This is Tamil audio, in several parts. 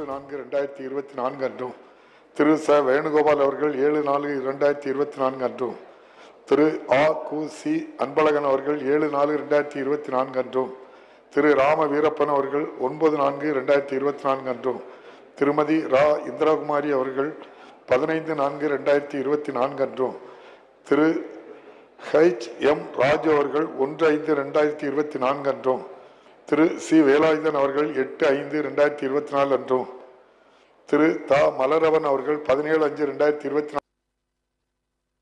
மூன்று நான்கு ரெண்டாயிரத்தி இருபத்தி நான்கு அன்றும் திரு ச வேணுகோபால் அவர்கள் ஏழு நாலு ரெண்டாயிரத்தி இருபத்தி நான்கு அன்றும் திரு ஆ கு சி அன்பழகன் அவர்கள் ஏழு நாலு ரெண்டாயிரத்தி இருபத்தி நான்கு அன்றும் திரு ராம வீரப்பன் அவர்கள் ஒன்பது நான்கு ரெண்டாயிரத்தி இருபத்தி நான்கு அன்றும் திருமதி ரா இந்திராகுமாரி அவர்கள் பதினைந்து நான்கு ரெண்டாயிரத்தி இருபத்தி நான்கு அன்றும் திரு ஹெச் எம் ராஜு அவர்கள் ஒன்று ஐந்து ரெண்டாயிரத்தி இருபத்தி நான்கு அன்றும் திரு சி. வேலாயுதன் அவர்கள் எட்டு ஐந்து ரெண்டாயிரத்தி இருபத்தி நாலு அன்றும் திரு த. மலரவன் அவர்கள் பதினேழு அஞ்சு ரெண்டாயிரத்தி இருபத்தி நாலு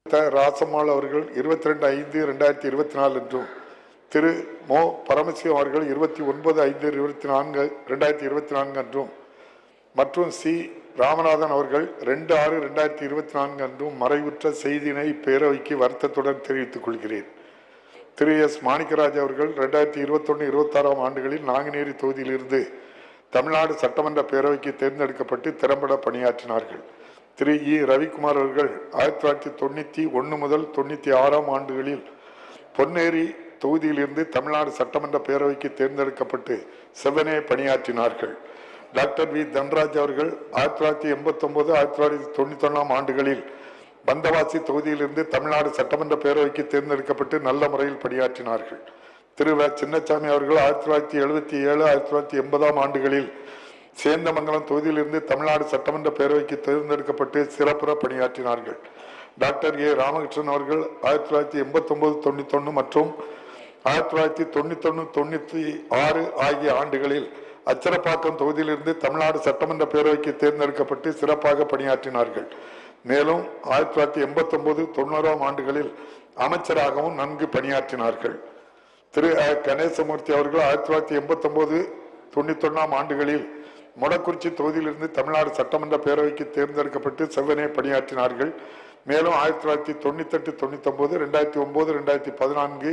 த. ராசம்மாள் அவர்கள் இருபத்தி ரெண்டு ஐந்து ரெண்டாயிரத்தி இருபத்தி நாலு அன்றும் திரு. மோ. பரமசிவம் அவர்கள் இருபத்தி ஒன்பது ஐந்து இருபத்தி நான்கு ரெண்டாயிரத்தி இருபத்தி நான்கு அன்றும் மற்றும் சி. ராமநாதன் அவர்கள் ரெண்டு ஆறு ரெண்டாயிரத்தி இருபத்தி நான்கு அன்றும் மறைவுற்ற செய்தியினை இப்பேரவைக்கு வருத்தத்துடன் தெரிவித்துக் கொள்கிறேன். திரு எஸ் மாணிக்கராஜ் அவர்கள் ரெண்டாயிரத்தி இருபத்தொன்னு இருபத்தாறாம் ஆண்டுகளில் நாங்குநேரி தொகுதியிலிருந்து தமிழ்நாடு சட்டமன்ற பேரவைக்கு தேர்ந்தெடுக்கப்பட்டு திறம்பட பணியாற்றினார்கள். திரு இ. ரவிக்குமார் அவர்கள் ஆயிரத்தி தொள்ளாயிரத்தி தொண்ணூற்றி ஒன்று முதல் தொண்ணூற்றி ஆறாம் ஆண்டுகளில் பொன்னேரி தொகுதியிலிருந்து தமிழ்நாடு சட்டமன்ற பேரவைக்கு தேர்ந்தெடுக்கப்பட்டு செவனே பணியாற்றினார்கள். டாக்டர் வி தன்ராஜ் அவர்கள் ஆயிரத்தி தொள்ளாயிரத்தி எண்பத்தொம்போது ஆயிரத்தி தொள்ளாயிரத்தி தொண்ணூத்தி ஒன்றாம் ஆண்டுகளில் பந்தவாசி தொகுதியிலிருந்து தமிழ்நாடு சட்டமன்ற பேரவைக்கு தேர்ந்தெடுக்கப்பட்டு நல்ல முறையில் பணியாற்றினார்கள். திரு வ சின்னசாமி அவர்கள் ஆயிரத்தி தொள்ளாயிரத்தி எழுபத்தி ஏழு ஆயிரத்தி தொள்ளாயிரத்தி எண்பதாம் ஆண்டுகளில் சேந்தமங்கலம் தொகுதியிலிருந்து தமிழ்நாடு சட்டமன்ற பேரவைக்கு தேர்ந்தெடுக்கப்பட்டு சிறப்புற பணியாற்றினார்கள். டாக்டர் ஏ ராமகிருஷ்ணன் அவர்கள் ஆயிரத்தி தொள்ளாயிரத்தி எண்பத்தொன்பது தொண்ணூத்தொன்னு மற்றும் ஆயிரத்தி தொள்ளாயிரத்தி தொண்ணூத்தொன்னு தொண்ணூத்தி ஆறு ஆகிய ஆண்டுகளில் அச்சரப்பாக்கம் தொகுதியிலிருந்து தமிழ்நாடு சட்டமன்ற பேரவைக்கு தேர்ந்தெடுக்கப்பட்டு சிறப்பாக பணியாற்றினார்கள். மேலும் ஆயிரத்தி தொள்ளாயிரத்தி எண்பத்தி ஒன்பது தொண்ணூறாம் ஆண்டுகளில் அமைச்சராகவும் நன்கு பணியாற்றினார்கள். திரு கணேசமூர்த்தி அவர்கள் ஆயிரத்தி தொள்ளாயிரத்தி எண்பத்தி ஒன்பது தொண்ணூத்தி ஆண்டுகளில் மொடக்குறிச்சி தொகுதியிலிருந்து தமிழ்நாடு சட்டமன்ற பேரவைக்கு தேர்ந்தெடுக்கப்பட்டு செவ்வனே பணியாற்றினார்கள். மேலும் ஆயிரத்தி தொள்ளாயிரத்தி தொண்ணூத்தெட்டு தொண்ணூத்தி ஒன்பது ரெண்டாயிரத்தி ஒன்பது ரெண்டாயிரத்தி பதினான்கு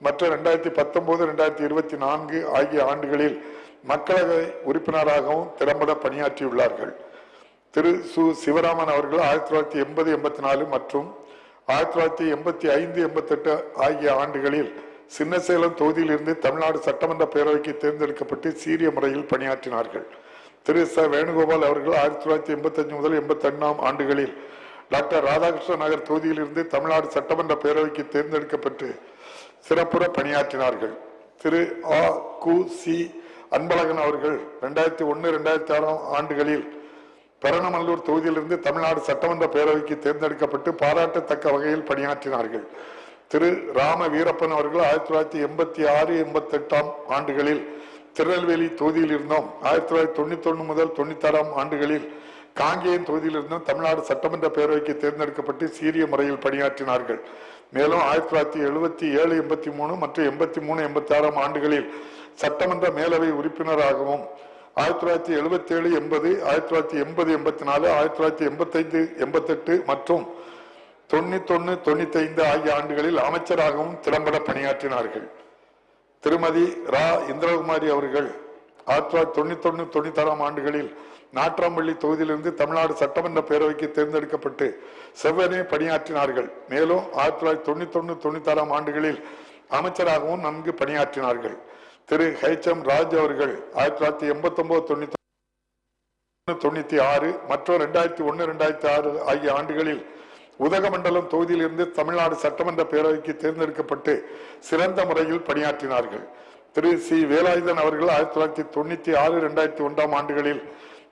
மற்றும் ரெண்டாயிரத்தி பத்தொன்பது ரெண்டாயிரத்தி இருபத்தி நான்கு ஆகிய ஆண்டுகளில் மக்களவை உறுப்பினராகவும் திறம்பட பணியாற்றியுள்ளார்கள். திரு சு சிவராமன் அவர்கள் ஆயிரத்தி தொள்ளாயிரத்தி எண்பது எண்பத்தி நாலு மற்றும் ஆயிரத்தி தொள்ளாயிரத்தி எண்பத்தி ஐந்து எண்பத்தெட்டு ஆகிய ஆண்டுகளில் சின்னசேலம் தொகுதியிலிருந்து தமிழ்நாடு சட்டமன்ற பேரவைக்கு தேர்ந்தெடுக்கப்பட்டு சீரிய முறையில் பணியாற்றினார்கள். திரு ச வேணுகோபால் அவர்கள் ஆயிரத்தி தொள்ளாயிரத்தி எண்பத்தஞ்சு முதல் எண்பத்தொன்னாம் ஆண்டுகளில் டாக்டர் ராதாகிருஷ்ண நகர் தொகுதியிலிருந்து தமிழ்நாடு சட்டமன்ற பேரவைக்கு தேர்ந்தெடுக்கப்பட்டு சிறப்புற பணியாற்றினார்கள். திரு ஆ கு சி அன்பழகன் அவர்கள் ரெண்டாயிரத்தி ஒன்று ரெண்டாயிரத்தி ஆறாம் ஆண்டுகளில் பெரணமல்லூர் தொகுதியிலிருந்து தமிழ்நாடு சட்டமன்ற பேரவைக்கு தேர்ந்தெடுக்கப்பட்டு பாராட்டத்தக்க வகையில் பணியாற்றினார்கள். திரு. ராம வீரப்பன் அவர்கள் ஆயிரத்தி தொள்ளாயிரத்தி எண்பத்தி ஆறு எண்பத்தி எட்டாம் ஆண்டுகளில் திருநெல்வேலி தொகுதியில் இருந்தோம் ஆயிரத்தி தொள்ளாயிரத்தி தொண்ணூத்தி ஒன்று முதல் தொண்ணூத்தாறாம் ஆண்டுகளில் காங்கேயம் தொகுதியிலிருந்தும் தமிழ்நாடு சட்டமன்ற பேரவைக்கு தேர்ந்தெடுக்கப்பட்டு சீரிய முறையில் பணியாற்றினார்கள். மேலும் ஆயிரத்தி தொள்ளாயிரத்தி எழுபத்தி ஏழு எண்பத்தி மூணு மற்றும் எண்பத்தி மூணு எண்பத்தி ஆறாம் ஆண்டுகளில் சட்டமன்ற மேலவை உறுப்பினராகவும் ஆயிரத்தி தொள்ளாயிரத்தி எழுபத்தி ஏழு எண்பது ஆயிரத்தி தொள்ளாயிரத்தி எண்பது எண்பத்தி நாலு ஆயிரத்தி தொள்ளாயிரத்தி எண்பத்தைந்து எண்பத்தெட்டு மற்றும் தொண்ணூத்தொன்னு தொண்ணூத்தைந்து ஆகிய ஆண்டுகளில் அமைச்சராகவும் திறம்பட பணியாற்றினார்கள். திருமதி ரா. இந்திரகுமாரி அவர்கள் ஆயிரத்தி தொள்ளாயிரத்தி தொண்ணூத்தொன்னு தொண்ணூத்தாறாம் ஆண்டுகளில் நாற்றாம்பள்ளி தொகுதியிலிருந்து தமிழ்நாடு சட்டமன்ற பேரவைக்கு தேர்ந்தெடுக்கப்பட்டு செவ்வனே பணியாற்றினார்கள். மேலும் ஆயிரத்தி தொள்ளாயிரத்தி தொண்ணூத்தொன்னு தொண்ணூத்தாறாம் ஆண்டுகளில் அமைச்சராகவும் நன்கு பணியாற்றினார்கள். திரு ஹெச் எம் ராஜ் அவர்கள் ஆயிரத்தி தொள்ளாயிரத்தி எண்பத்தி ஒன்பது தொண்ணூத்தி தொண்ணூத்தி ஆறு மற்றும் ரெண்டாயிரத்தி ஒன்னு ரெண்டாயிரத்தி ஆறு ஆகிய ஆண்டுகளில் உதகமண்டலம் தொகுதியிலிருந்து தமிழ்நாடு சட்டமன்ற பேரவைக்கு தேர்ந்தெடுக்கப்பட்டு சிறந்த முறையில் பணியாற்றினார்கள். திரு சி. வேலாயுதன் அவர்கள் ஆயிரத்தி தொள்ளாயிரத்தி தொண்ணூத்தி ஆறு ரெண்டாயிரத்தி ஒன்றாம் ஆண்டுகளில்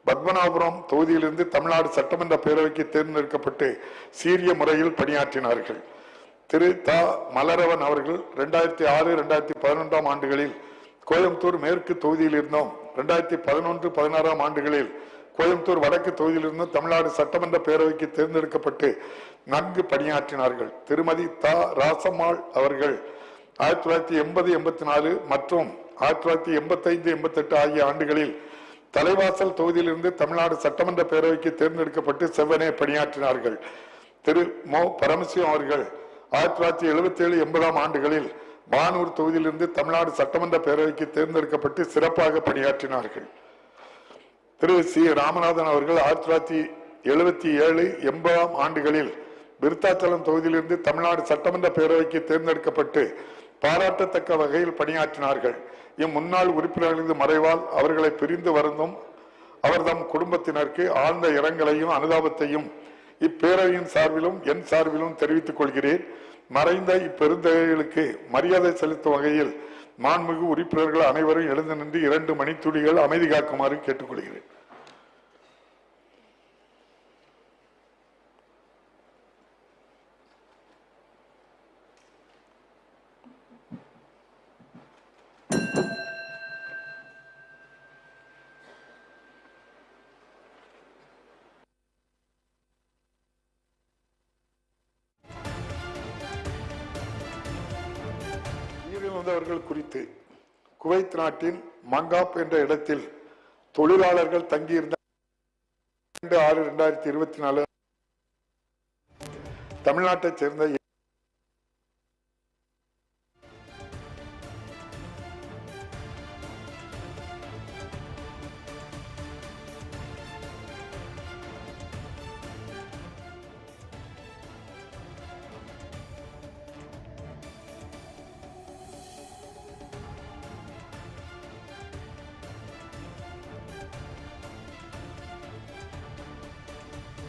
பத்மநாபுரம் தொகுதியிலிருந்து தமிழ்நாடு சட்டமன்ற பேரவைக்கு தேர்ந்தெடுக்கப்பட்டு சீரிய முறையில் பணியாற்றினார்கள். திரு த. மலரவன் அவர்கள் ரெண்டாயிரத்தி ஆறு ரெண்டாயிரத்தி பதினொன்றாம் ஆண்டுகளில் கோயம்புத்தூர் மேற்கு தொகுதியில் இருந்தோம் ரெண்டாயிரத்தி பதினொன்று பதினாறாம் ஆண்டுகளில் கோயம்புத்தூர் வடக்கு தொகுதியிலிருந்து தமிழ்நாடு சட்டமன்ற பேரவைக்கு தேர்ந்தெடுக்கப்பட்டு நன்கு பணியாற்றினார்கள். திருமதி த. ராசம்மாள் அவர்கள் ஆயிரத்தி தொள்ளாயிரத்தி எண்பது எண்பத்தி நாலு மற்றும் ஆயிரத்தி தொள்ளாயிரத்தி எண்பத்தைந்து எண்பத்தெட்டு ஆகிய ஆண்டுகளில் தலைவாசல் தொகுதியிலிருந்து தமிழ்நாடு சட்டமன்ற பேரவைக்கு தேர்ந்தெடுக்கப்பட்டு செவ்வனே பணியாற்றினார்கள். திரு. மோ. பரமசிவம் அவர்கள் ஆயிரத்தி தொள்ளாயிரத்தி எழுபத்தி ஏழு எண்பதாம் ஆண்டுகளில் பானூர் தொகுதியிலிருந்து தமிழ்நாடு சட்டமன்ற பேரவைக்கு தேர்ந்தெடுக்கப்பட்டு சிறப்பாக பணியாற்றினார்கள். திரு சி. ராமநாதன் அவர்கள் ஆயிரத்தி தொள்ளாயிரத்தி எழுபத்தி ஏழு எண்பதாம் ஆண்டுகளில் விருத்தாச்சலம் தொகுதியிலிருந்து தமிழ்நாடு சட்டமன்ற பேரவைக்கு தேர்ந்தெடுக்கப்பட்டு பாராட்டத்தக்க வகையில் பணியாற்றினார்கள். இம்முன்னாள் உறுப்பினர்களது மறைவால் அவர்களை பிரிந்து வருந்தும் அவர் தம் குடும்பத்தினருக்கு ஆழ்ந்த இரங்கலையும் அனுதாபத்தையும் இப்பேரவையின் சார்பிலும் என் சார்பிலும் தெரிவித்துக் கொள்கிறேன். மறைந்த இப்பெருந்தகைகளுக்கு மரியாதை செலுத்தும் வகையில் மாண்புமிகு உறுப்பினர்கள் அனைவரும் எழுந்து நின்று இரண்டு மணித்துளிகள் அமைதி காக்குமாறு கேட்டுக்கொள்கிறேன். உயிரிழந்தவர்கள் குறித்து குவைத் நாட்டின் மங்காப் என்ற இடத்தில் தொழிலாளர்கள் தங்கியிருந்த இரண்டு ஆறு இரண்டாயிரத்தி இருபத்தி நாலு தமிழ்நாட்டைச் சேர்ந்த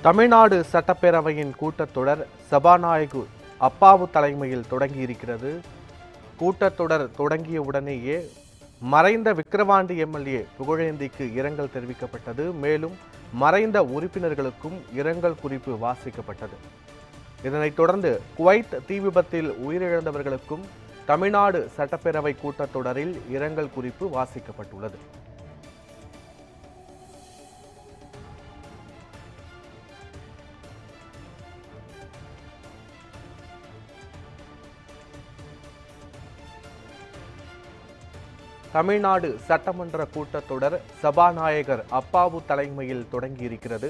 தமிழ்நாடு சட்டப்பேரவையின் கூட்டத்தொடர் சபாநாயகு அப்பாவு தலைமையில் தொடங்கியிருக்கிறது. கூட்டத்தொடர் தொடங்கிய உடனேயே மறைந்த விக்கிரவாண்டி எம்எல்ஏ புகழேந்திக்கு இரங்கல் தெரிவிக்கப்பட்டது. மேலும் மறைந்த உறுப்பினர்களுக்கும் இரங்கல் குறிப்பு வாசிக்கப்பட்டது. இதனைத் தொடர்ந்து குவைத் தீ விபத்தில் உயிரிழந்தவர்களுக்கும் தமிழ்நாடு சட்டப்பேரவை கூட்டத்தொடரில் இரங்கல் குறிப்பு வாசிக்கப்பட்டுள்ளது. தமிழ்நாடு சட்டமன்ற கூட்டத்தொடர் சபாநாயகர் அப்பாவு தலைமையில் தொடங்கியிருக்கிறது.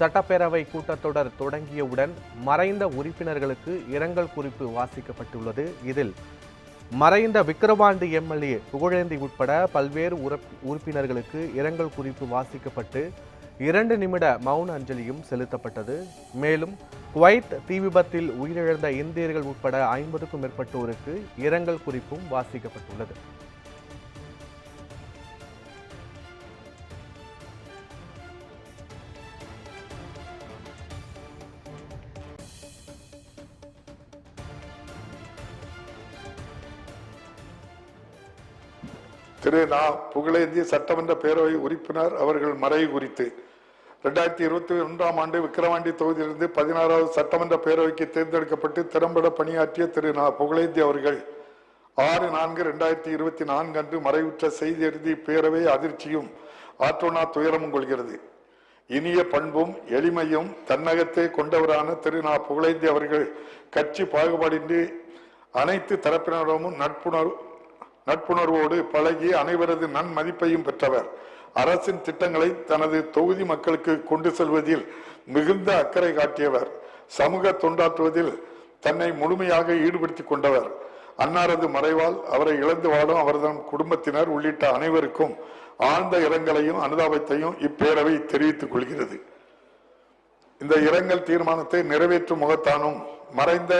சட்டப்பேரவை கூட்டத்தொடர் தொடங்கியவுடன் மறைந்த உறுப்பினர்களுக்கு இரங்கல் குறிப்பு வாசிக்கப்பட்டுள்ளது. இதில் மறைந்த விக்கிரவாண்டி எம்எல்ஏ புகழேந்தி உட்பட பல்வேறு உறுப்பினர்களுக்கு இரங்கல் குறிப்பு வாசிக்கப்பட்டு இரண்டு நிமிட மௌன அஞ்சலியும் செலுத்தப்பட்டது. மேலும் குவைத் தீ விபத்தில் உயிரிழந்த இந்தியர்கள் உட்பட ஐம்பதுக்கும் மேற்பட்டோருக்கு இரங்கல் குறிப்பும் வாசிக்கப்பட்டுள்ளது. திரு. நா. புகழேந்தி சட்டமன்ற பேரவை உறுப்பினர் அவர்கள் மறைவு குறித்து ரெண்டாயிரத்தி இருபத்தி ஒன்றாம் ஆண்டு விக்கிரவாண்டி தொகுதியிலிருந்து பதினாறாவது சட்டமன்ற பேரவைக்கு தேர்ந்தெடுக்கப்பட்டு திறம்பட பணியாற்றிய திரு புகழேந்தி அவர்கள் ஆறு நான்கு ரெண்டாயிரத்தி இருபத்தி நான்கு அன்று மறைவுற்ற செய்தி எழுதி பேரவை அதிர்ச்சியும் ஆற்றோனா துயரமும் கொள்கிறது. இனிய பண்பும் எளிமையும் தன்னகத்தை கொண்டவரான திரு நா புகழேந்தி அவர்கள் கட்சி பாகுபாடின்றி அனைத்து தரப்பினரும் நட்புணர்வு நட்புணர்வோடு பழகி அனைவரது நன்மதிப்பையும் பெற்றவர். அரசின் திட்டங்களை தனது தொகுதி மக்களுக்கு கொண்டு செல்வதில் மிகுந்த அக்கறை காட்டியவர். சமூக தொண்டாற்றுவதில் தன்னை முழுமையாக ஈடுபடுத்திக் கொண்டவர். அன்னாரது மறைவால் அவரை இழந்து வாடும் அவரது குடும்பத்தினர் உள்ளிட்ட அனைவருக்கும் ஆழ்ந்த இரங்கலையும் அனுதாபத்தையும் இப்பேரவை தெரிவித்துக் கொள்கிறது. இந்த இரங்கல் தீர்மானத்தை நிறைவேற்றும் முகத்தானும் மறைந்த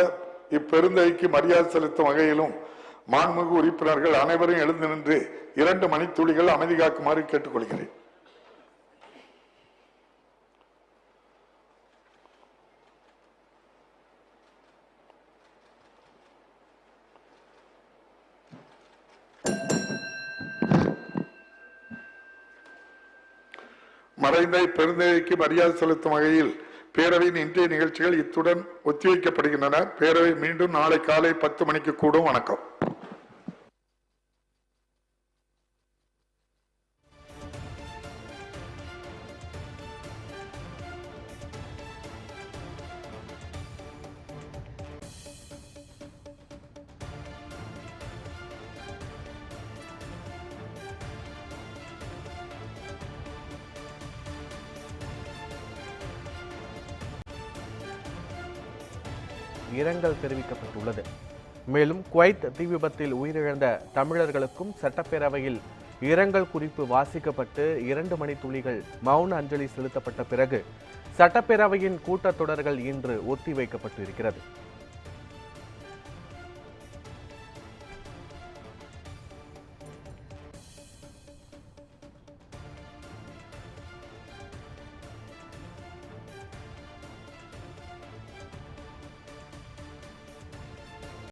இப்பெருந்தைக்கு மரியாதை செலுத்தும் வகையிலும் மாண்புமிகு உறுப்பினர்கள் அனைவரும் எழுந்து நின்று இரண்டு மணித்துளிகள் அமைதி காக்குமாறு கேட்டுக்கொள்கிறேன். மறைந்த பெருந்தகைக்கு மரியாதை செலுத்தும் வகையில் பேரவையின் இன்றைய நிகழ்ச்சிகள் இத்துடன் ஒத்திவைக்கப்படுகின்றன. பேரவை மீண்டும் நாளை காலை பத்து மணிக்கு கூடும். வணக்கம். இரங்கல் தெரிவிக்கப்பட்டுள்ளது. மேலும் குவைத் தீ விபத்தில் உயிரிழந்த தமிழர்களுக்கும் சட்டப்பேரவையில் இரங்கல் குறிப்பு வாசிக்கப்பட்டு இரண்டு மணி துளிகள் மௌன அஞ்சலி செலுத்தப்பட்ட பிறகு சட்டப்பேரவையின் கூட்டத்தொடர்கள் இன்று ஒத்திவைக்கப்பட்டு இருக்கிறது